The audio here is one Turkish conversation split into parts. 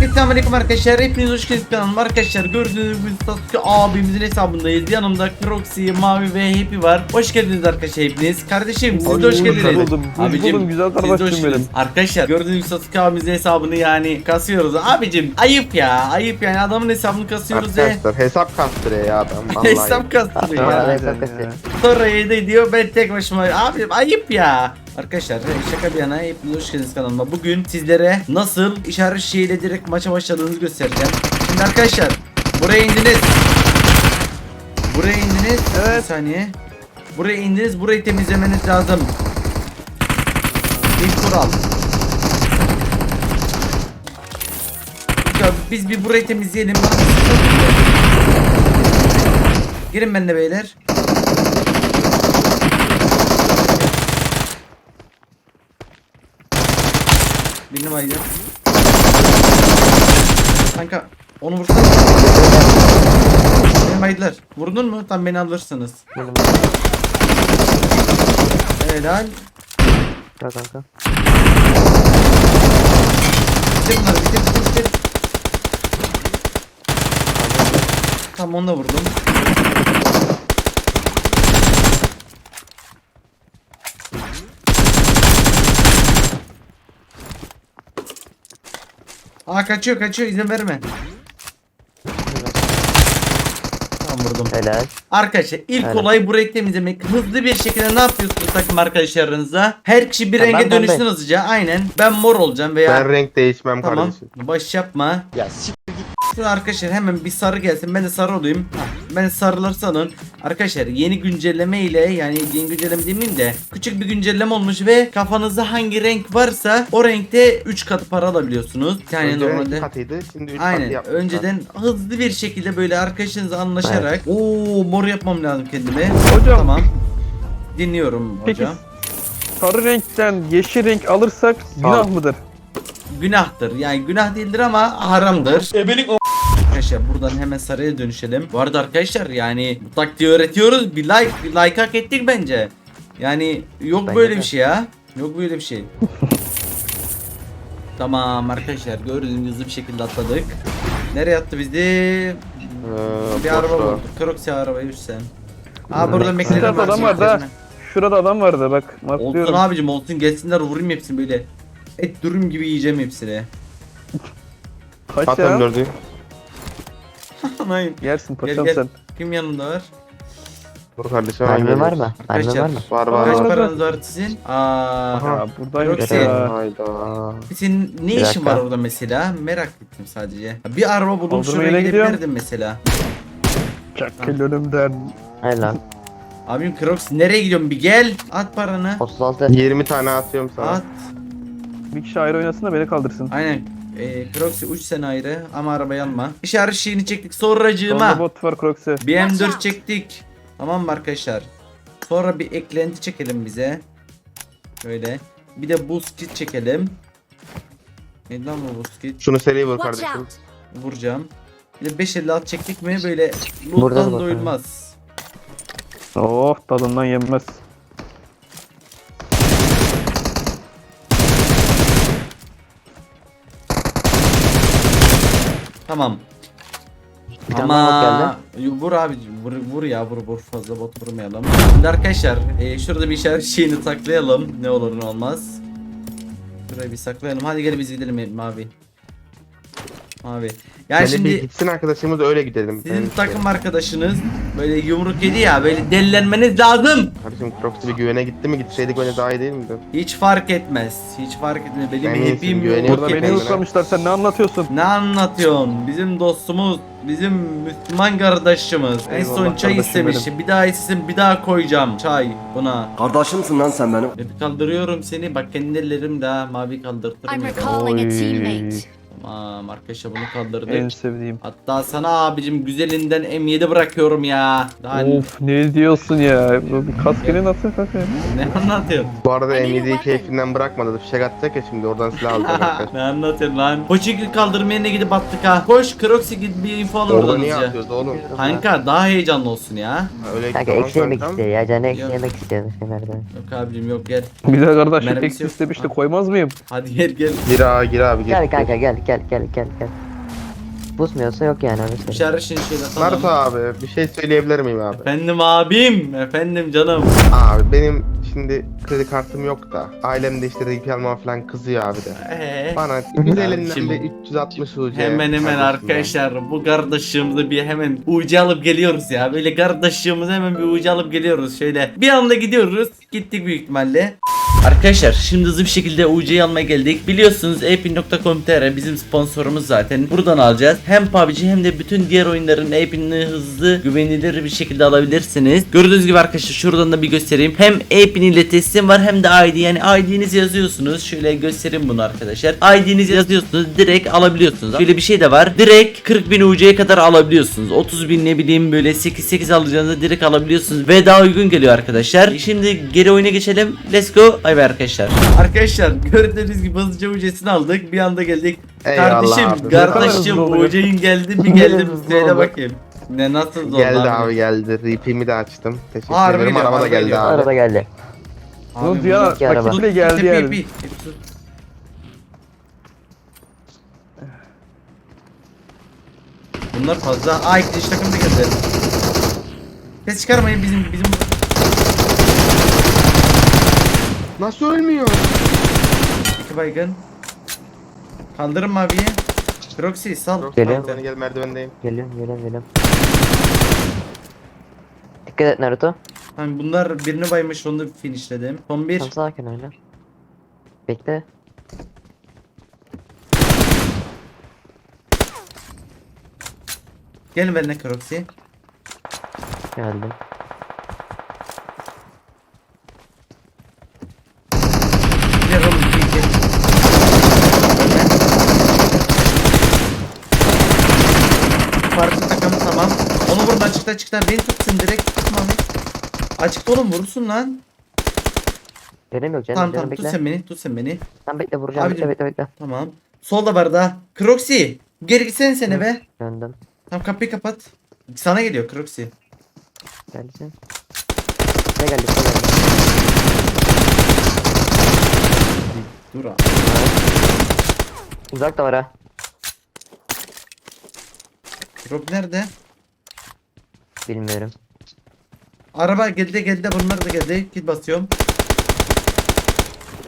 Herkese selamünaleyküm arkadaşlar. Hepiniz hoş geldiniz kanalıma arkadaşlar. Gördüğünüz gibi Sasuke abimizin hesabındayız. Yanımda Croxy, Mavi ve Happy var. Hoş geldiniz arkadaşlar hepiniz. Kardeşim siz de hoş geldiniz. buldum güzel kardeşim benim. Arkadaşlar gördüğünüz gibi Sasuke abimizin hesabını yani kasıyoruz. Abicim ayıp ya. Ayıp yani adamın hesabını kasıyoruz ve Arkadaşlar hesap kastırıyor ya adam hesap kastırıyor Ya, ya. ya, ya. Sonra yedi diyor ben tek başıma abim ayıp ya. Arkadaşlar şaka bir yana hepiniz hoş geldiniz kanalıma. Bugün sizlere nasıl işaret şeyiyle direkt maça başladığınızı göstereceğim. Şimdi arkadaşlar buraya indiniz. Buraya indiniz. Evet. Bir saniye. Buraya indiniz. Burayı temizlemeniz lazım. İlk kural. Ya biz bir burayı temizleyelim. Girin benimle beyler. Birini baydı. Kanka onu vursana. Beni baydılar. Vurdun mu? Tam beni alırsınız. Helal. Ya kanka. Bitir bunları bitir bitir bitir. Tamam onu da vurdum. Aa kaçıyor kaçıyor izin verme. Tamam vurdum. Helal. Arkadaşlar ilk Evet. olay burayı temizlemek. Hızlı bir şekilde ne yapıyorsunuz takım arkadaşlarınızla? Her kişi bir renge ben- ben dönüşsün hızlıca. Aynen. Ben mor olacağım veya Ben renk değişmem Tamam. kardeşim. Baş yapma. Ya Şimdi arkadaşlar hemen bir sarı gelsin. Ben de sarı olayım. Hah, Ben sarılar sanın. Arkadaşlar yeni güncelleme ile yani yeni güncelleme demeyeyim de küçük bir güncelleme olmuş ve kafanızda hangi renk varsa o renkte 3 katı para alabiliyorsunuz. Yani Önceden normalde katıydı şimdi üç katı Aynen. yapmışlar. Önceden hızlı bir şekilde böyle arkadaşınızla anlaşarak Oo mor yapmam lazım kendime. Hocam. Tamam. Dinliyorum Peki hocam. sarı renkten yeşil renk alırsak günah mıdır? Günahtır. Yani günah değildir ama haramdır. Arkadaşlar buradan hemen sarıya dönüşelim. Bu arada arkadaşlar yani bu taktiği öğretiyoruz. Bir like, bir like hak ettik bence. Yani yok Bence böyle de. bir şey ya. Yok böyle bir şey. tamam arkadaşlar gördüğünüz gibi hızlı bir şekilde atladık. Nereye attı bizi? Ee, Bir araba vurdu. Croxy arabayı üstten. Aa burada McLaren var. adam var da. Şurada adam vardı bak Olsun abicim olsun gelsinler vurayım hepsini böyle. Et dürüm gibi yiyeceğim hepsini. Kaç At ya? M4'ü. Hayır. Yersin Gel paşam gel. sen. Kim yanında var? Dur kardeşim. Mermi hemen var geliyoruz. mı? Mermi Arkadaşlar, var mı? Var Aa, var Kaç var. var. paranız var sizin? Aa. Aha. Ya buradaymış Yoksa- ya. Hayda. Senin ne Bir işin dakika. var orada mesela? Merak ettim sadece. Bir araba buldum Kaldırmaya şuraya gidiyorum? gidebilirdim mesela. Çakıl önümden. Helal. Abim Crocs nereye gidiyorsun bir gel. At paranı. 36. 20 tane atıyorum sana. At. Bir kişi ayrı oynasın da beni kaldırsın. Aynen. Ee, Crocs uç sen ayrı ama arabayı alma. İşaret şeyini çektik Sonunda sonracığıma. bot var Crocs'e. Bir M4 çektik. Tamam mı arkadaşlar? Sonra bir eklenti çekelim bize. Böyle. Bir de boost kit çekelim. Neydi lan bu boost kit? Şunu seri vur Watch kardeşim. out! Vuracağım. Bir de 5 56 çektik mi böyle Burada da loot'tan bakalım. doyulmaz. Oh tadından yenmez. Bir Tamam. tane daha Ama vur abi vur, vur ya vur vur fazla bot vurmayalım. Şimdi arkadaşlar e, şurada bir işaret şeyini saklayalım ne olur ne olmaz. Şurayı bir saklayalım. Hadi gel biz gidelim mavi. Mavi. Yani Yani şimdi bir gitsin arkadaşımız öyle gidelim. sizin takım arkadaşınız böyle yumruk yedi ya böyle delilenmeniz lazım. Kardeşim Crocs'u bir güvene gitti mi gitseydik öyle daha iyi değil miydi? Hiç fark etmez. Hiç fark etmez. Benim Eminsin, hepim güveniyorum. yok. Burada beni kendine. ıslamışlar sen ne anlatıyorsun? Ne anlatıyorsun? Bizim dostumuz, bizim Müslüman kardeşimiz. En son çay kardeşim istemişti. Bir daha istesin, bir daha koyacağım çay buna. Kardeşimsin lan sen benim. Hep kaldırıyorum seni. Bak kendi ellerimle ha, mavi kaldırtırım I'm ya. recalling a teammate. Tamam arkadaşlar bunu kaldırdık. En sevdiğim. Hatta sana abicim güzelinden M7 bırakıyorum ya. Daha Of ne diyorsun ya? Bu bir kaskeni nasıl kanka? ne anlatıyorsun? Bu arada Hani M7'yi weapon. keyfinden bırakmadı. Fişek atacak ya şimdi oradan silah alacak arkadaşlar. ne anlatıyorsun lan? Poçikli kaldırmaya ne gidip attık ha. Koş Croxy git bir info al Orada oradan niye hızlıca. atıyoruz oğlum? Kanka daha heyecanlı olsun ya. Ha, Öyle Kanka eksi yemek kankam. istiyor ya. Canı eksi yemek istiyor şeylerden. Yok abicim yok gel. Güzel kardeşim Mermisi eksi yok. istemişti Ha. koymaz mıyım? Hadi gel gel. Gir abi gir abi gir. Gel kanka gel gel gel gel gel. Pusmuyorsa yok yani söyleyeyim. İşaret şimdi şöyle tamam. Naruto abi bir şey söyleyebilir miyim abi? Efendim abim. Efendim canım. Abi benim şimdi kredi kartım yok da ailem de işte almam falan kızıyor abi de. Ee, Bana güzelinden bir 360 UC. Hemen hemen arkadaşlar bu kardeşimizi bir hemen ucu alıp geliyoruz ya. Böyle kardeşimizi hemen bir ucu alıp geliyoruz. Şöyle bir anda gidiyoruz. Gittik büyük ihtimalle. Arkadaşlar şimdi hızlı bir şekilde UC'yi almaya geldik. Biliyorsunuz epin.com.tr bizim sponsorumuz zaten. Buradan alacağız. Hem PUBG hem de bütün diğer oyunların epinini hızlı güvenilir bir şekilde alabilirsiniz. Gördüğünüz gibi arkadaşlar şuradan da bir göstereyim. Hem epin ile teslim var hem de ID yani ID'nizi yazıyorsunuz. Şöyle göstereyim bunu arkadaşlar. ID'nizi yazıyorsunuz direkt alabiliyorsunuz. Şöyle bir şey de var. Direkt 40 bin UC'ye kadar alabiliyorsunuz. 30 bin ne bileyim böyle 8-8 alacağınızda direkt alabiliyorsunuz. Ve daha uygun geliyor arkadaşlar. Şimdi geri oyuna geçelim. Let's go. Bay bay arkadaşlar. Arkadaşlar gördüğünüz gibi hızlıca UC'sini aldık. Bir anda geldik. Eyvallah kardeşim, abi. kardeşim. UC'nin geldi mi geldi mi? Söyle bakayım. Ne nasıl oldu Geldi abi geldi. RP'mi de açtım. Teşekkür Harbi ederim. Araba da geldi abi. Arada geldi. Bunu diyor iki araba. paketle geldi yani. Bunlar fazla. Aa ikinci takım da geldi. Ses çıkarmayın bizim bizim Nasıl ölmüyor? iki baygın. Kaldırın maviye. Proxy sal. Yok Geliyor. abi, gel merdivendeyim. Geliyorum geliyorum geliyorum. Dikkat et Naruto. Hani bunlar birini baymış onu da finishledim. Son bir. Tam sakin oyna. Bekle. Gelin benimle Proxy. Geldim. Gel oğlum iki iki. Farklı takım tamam. Onu vurun açıkta açıkta. Beni tutsun direkt tutma. Açıkta oğlum vurursun lan. Yok canım. Tamam tamam tut bekle. sen beni tut sen beni. Tamam bekle vuracağım. Abicim. Bekle bekle bekle. Tamam. Solda var daha. Croxy. Geri gitsene sene be. Döndüm. Tamam kapıyı kapat. Sana geliyor Croxy. Gelsin. Ne geldi? Ne geldi? Dur abi. Uzak da var ha. Drop nerede? Bilmiyorum. Araba geldi geldi bunlar da geldi. Git basıyorum.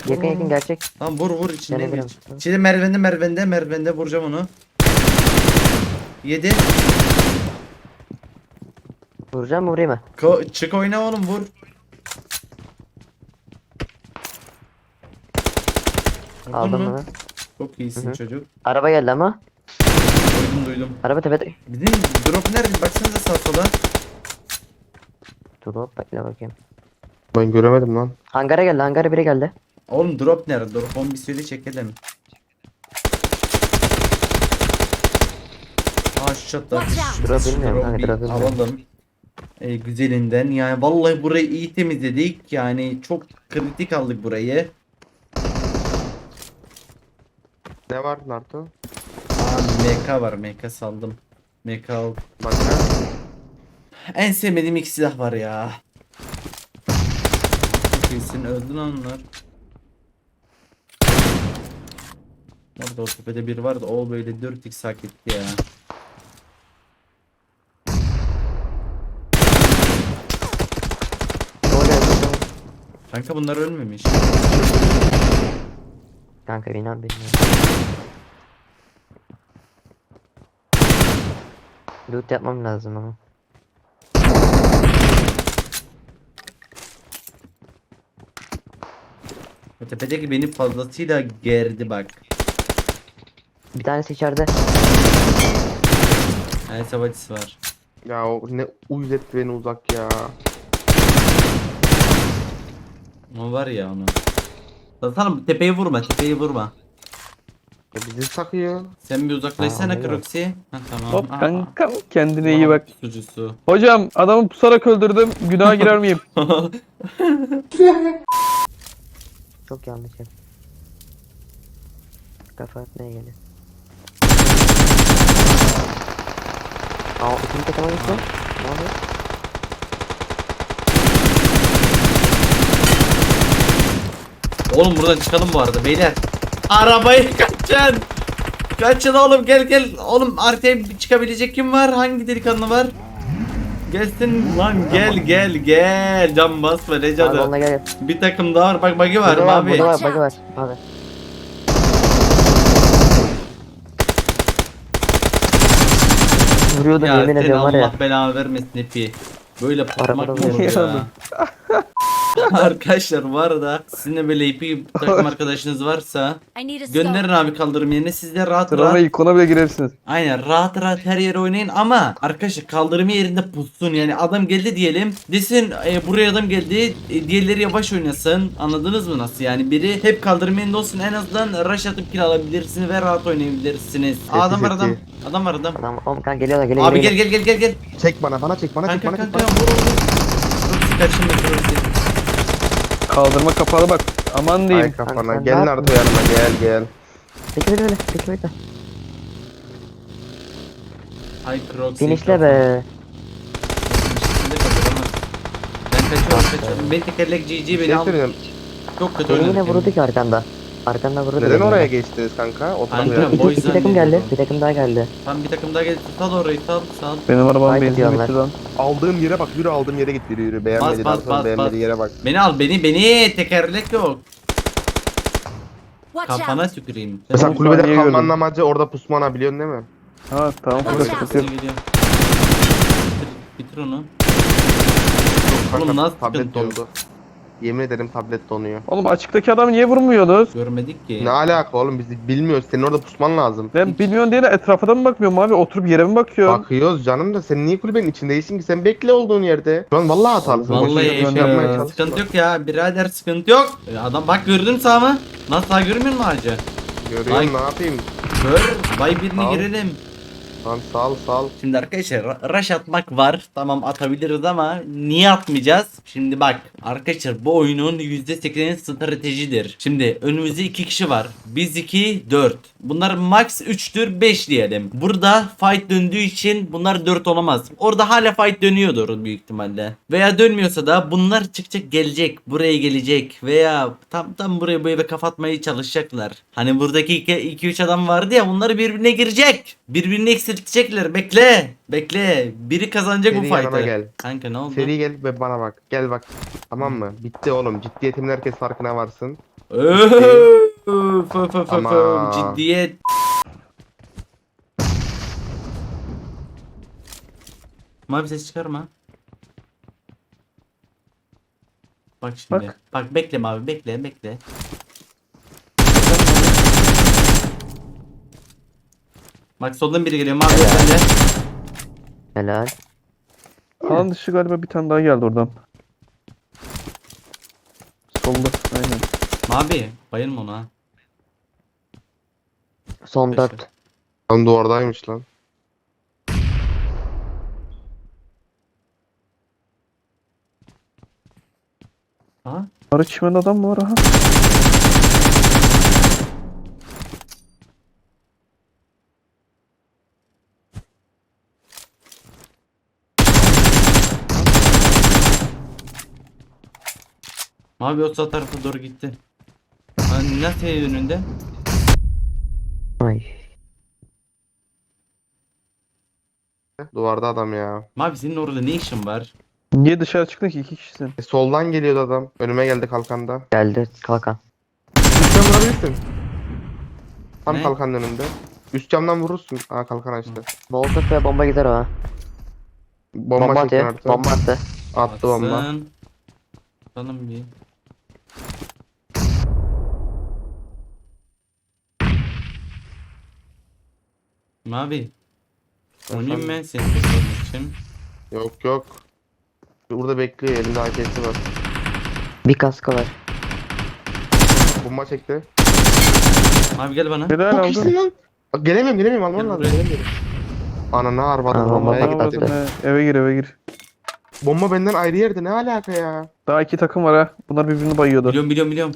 Yakın yakın gerçek. Tamam vur vur Gelebilirim. geç. İçinde merdivende merdivende merdivende vuracağım onu. 7. Vuracağım mı vurayım mı? Ko çık oyna oğlum vur. Vurdun Aldım mu? bunu. Çok iyisin Hı hı. çocuk. Araba geldi ama. Duydum. Araba tepede. Bizim drop nerede? Baksanıza sağa sola. Dur hop bekle bakayım. Ben göremedim lan. Hangara geldi hangara biri geldi. Oğlum drop nerede? Drop onu bir söyle çekelim. Aa şu çatla. Drop bilmiyorum kanka, bir drop bilmiyorum. alalım. E, güzelinden yani vallahi burayı iyi temizledik yani çok kritik aldık burayı. Ne var Naruto? MK var MK saldım. MK al. Bak En sevmediğim iki silah var ya. İyisin öldün onlar. Orada o tepede bir vardı o böyle 4x hak etti ya. Kanka bunlar ölmemiş. Kanka inan bilmiyorum. Loot yapmam lazım ama. O tepedeki beni fazlasıyla gerdi bak. Bir tanesi içeride. El savacısı var. ya o ne uyuz etti beni uzak ya. O var ya onu. Zaten tepeyi vurma tepeyi vurma. Ya bizi sakıyor. Sen bir uzaklaşsana Aa. Ha tamam. Hop Aa, kankam kendine iyi bak. Sucusu. Hocam adamı pusarak öldürdüm. Günaha girer miyim? Çok yanlış yap. Kafa atmaya geliyor. Aa ikinci takıma gitti. Ne oluyor? Oğlum buradan çıkalım bu arada beyler. Arabayı kaçın. Kaçın oğlum gel gel. Oğlum arkaya çıkabilecek kim var? Hangi delikanlı var? Gelsin lan gel gel gel. Can basma ne Abi canı. onunla gel gel. Bir takım daha var. Bak bagi var Burada var, burada var, bagi var. Abi. Vuruyordum Ya yemin seni ediyorum var ya. Allah belanı vermesin Epi. Böyle patlamak mı Arabada olur ya? Arkadaşlar var da sizinle böyle Epi takım arkadaşınız varsa gönderin abi kaldırım yerine siz de rahat Sıralama rahat ilk ona bile girersiniz. Aynen rahat rahat her yere oynayın ama arkadaşlar kaldırımı yerinde pussun. Yani adam geldi diyelim desin e, buraya adam geldi e, diğerleri yavaş oynasın. Anladınız mı nasıl? Yani biri hep kaldırım yerinde olsun en azından rush atıp kill alabilirsiniz ve rahat oynayabilirsiniz. Aa, adam var adam. Adam var adam. Tamam oğlum kanka geliyorlar geliyor. abi gel gel gel gel gel. Çek bana bana çek bana çek kanka bana çek kanka bana. vur vur kaçın burası. Kaldırma kapalı bak. Aman Ay diyeyim. kafana Kanka, gel ne Naruto yanıma gel gel. Bekle bekle bekle. Bekle bekle. Ay Crocs Finişle be. Finişle kaldıramaz. Ben kaçıyorum kaçıyorum beni tekerlek GG beni şey çok kötü Beni yine oynadık vurdu ki arkanda. Arkanda vurdu. Neden oraya geçtiniz kanka? O Kanka, boy iki takım geldi. Bir takım daha geldi. Tam bir takım daha geldi sal orayı sal sal Benim arabam Haydi benzin diyorlar. bitti lan. Aldığım yere bak yürü aldığım yere git yürü yürü. Beğenmedi bas, bas, beğenmediği bas. yere bak. Beni al beni beni tekerlek yok. Kafana tüküreyim. Mesela kulübede kalmanın amacı orada pusmana biliyorsun değil mi? Ha tamam. Bitir. Bitir, onu. Oğlum nasıl sıkıntı yok? Yemin ederim tablet donuyor. Oğlum açıktaki adamı niye vurmuyorsunuz? Görmedik ki. Ne alaka oğlum biz bilmiyoruz. Senin orada pusman lazım. Ben bilmiyorum diye de etrafa da mı bakmıyorum abi? Oturup yere mi bakıyorum? Bakıyoruz canım da sen niye kulübenin içindesin ki? Sen bekle olduğun yerde. Şu an vallahi hatalısın. Vallahi Boşuna şey, şey yapmaya ya. çalışma. sıkıntı yok ya birader sıkıntı yok. E, Adam bak gördün sağ mı? Nasıl sağ görmüyor musun ağacı? Görüyorum Ay. ne yapayım? Gör. Vay birini Al. girelim. Lan sal sal. Şimdi arkadaşlar rush atmak var. Tamam atabiliriz ama niye atmayacağız? Şimdi bak arkadaşlar bu oyunun %80'i stratejidir. Şimdi önümüzde iki kişi var. Biz 2 4. Bunlar max 3'tür 5 diyelim. Burada fight döndüğü için bunlar 4 olamaz. Orada hala fight dönüyordur büyük ihtimalle. Veya dönmüyorsa da bunlar çıkacak gelecek. Buraya gelecek. Veya tam tam buraya bu eve kapatmaya çalışacaklar. Hani buradaki 2-3 adam vardı ya bunlar birbirine girecek. Birbirini eksiltecekler. Bekle. Bekle. Biri kazanacak Seri bu yanıma fight'ı. gel. Kanka ne oldu? Seri gel ve bana bak. Gel bak. Tamam mı? Bitti oğlum. Ciddiyetimin herkes farkına varsın. Öf, öf, öf, öf, Ama-. Ciddiyet. Mavi ses çıkarma. Bak şimdi. Bak, Bak. bekle mavi bekle bekle. Bak soldan biri geliyor mavi sende. Helal. Alan dışı galiba bir tane daha geldi oradan. Solda aynen. Mavi bayılma ona. Son Peki. 4. Lan duvardaymış lan. Ha? Arı çimende adam mı var aha? Mavi o sağ tarafa doğru gitti. Ha, nasıl önünde? Ay. Duvarda adam ya. Mavi senin orada ne işin var? Niye dışarı çıktın ki iki kişisin? E, soldan geliyordu adam. Önüme geldi kalkanda. Geldi kalkan. Üst camdan vurabilirsin. Tam Ne? kalkanın önünde. Üst camdan vurursun. Aa kalkan açtı. Molotov ve bomba gider o ha. Bomba, Bomba çekti atıyor. Bomba attı. Attı bomba. Atsın. Bakalım bir. Mavi. Oynayayım mı seni kurtarmak için? Yok yok. Burada bekliyor. Elinde AK'si var. Bir kaskı var. Bomba çekti. Mavi gel bana. Helal Çok aldın. lan. Bak, gelemiyorum gelemiyorum alman Gel lazım. buraya. Gelemiyorum. Ananı arvadı Aa, bombaya bomba Eve gir eve gir. Bomba benden ayrı yerde ne alaka ya? Daha iki takım var ha. Bunlar birbirini bayıyordu. Biliyorum biliyorum biliyorum.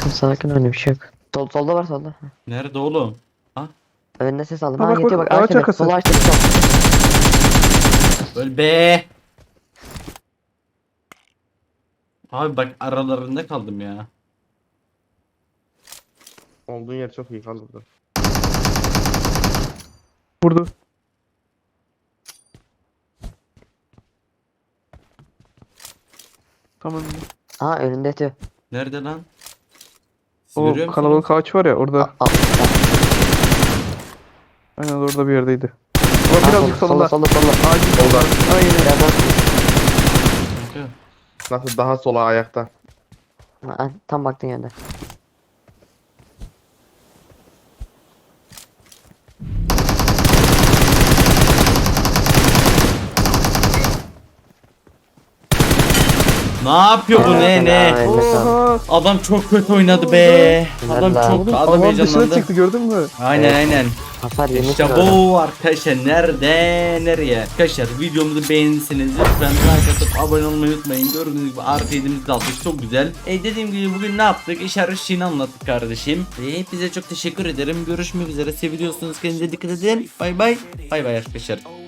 Tamam sakin öyle bir şey yok. Sol, solda var solda. Nerede oğlum? Önünde ses aldım. Ha, bak, geçiyor bak, bak. ağaç Ağaç arkası. Sol ağaçta sol. Öl be. Abi bak aralarında kaldım ya. Olduğun yer çok iyi kal burada. Vurdu. Tamam. Aa önünde yatıyor. Nerede lan? Siz O görüyor musunuz? kalabalık ağaç var ya orada. Al. Aynen orada bir yerdeydi. Aa, birazcık sola solunda. sola sola. Ağacın Solda. Aynen. Kanka, Nasıl daha sola ayakta. Aa, Tam baktığın yerde. Ne yapıyor bu ne ne? Oha. Adam çok kötü oynadı be. Adam çok adam alan dışına heyecanlandı. çıktı gördün mü? Aynen aynen. Hasar yemiş İşte bu arkadaşlar nerede nereye? Arkadaşlar videomuzu beğendiyseniz lütfen like atıp abone olmayı unutmayın. Gördüğünüz gibi artı 7'miz de aldık çok güzel. E dediğim gibi bugün ne yaptık? İşaret şeyini anlattık kardeşim. Ve hepinize çok teşekkür ederim. Görüşmek üzere. Seviyorsunuz. Kendinize dikkat edin. Bay bay. Bay bay arkadaşlar.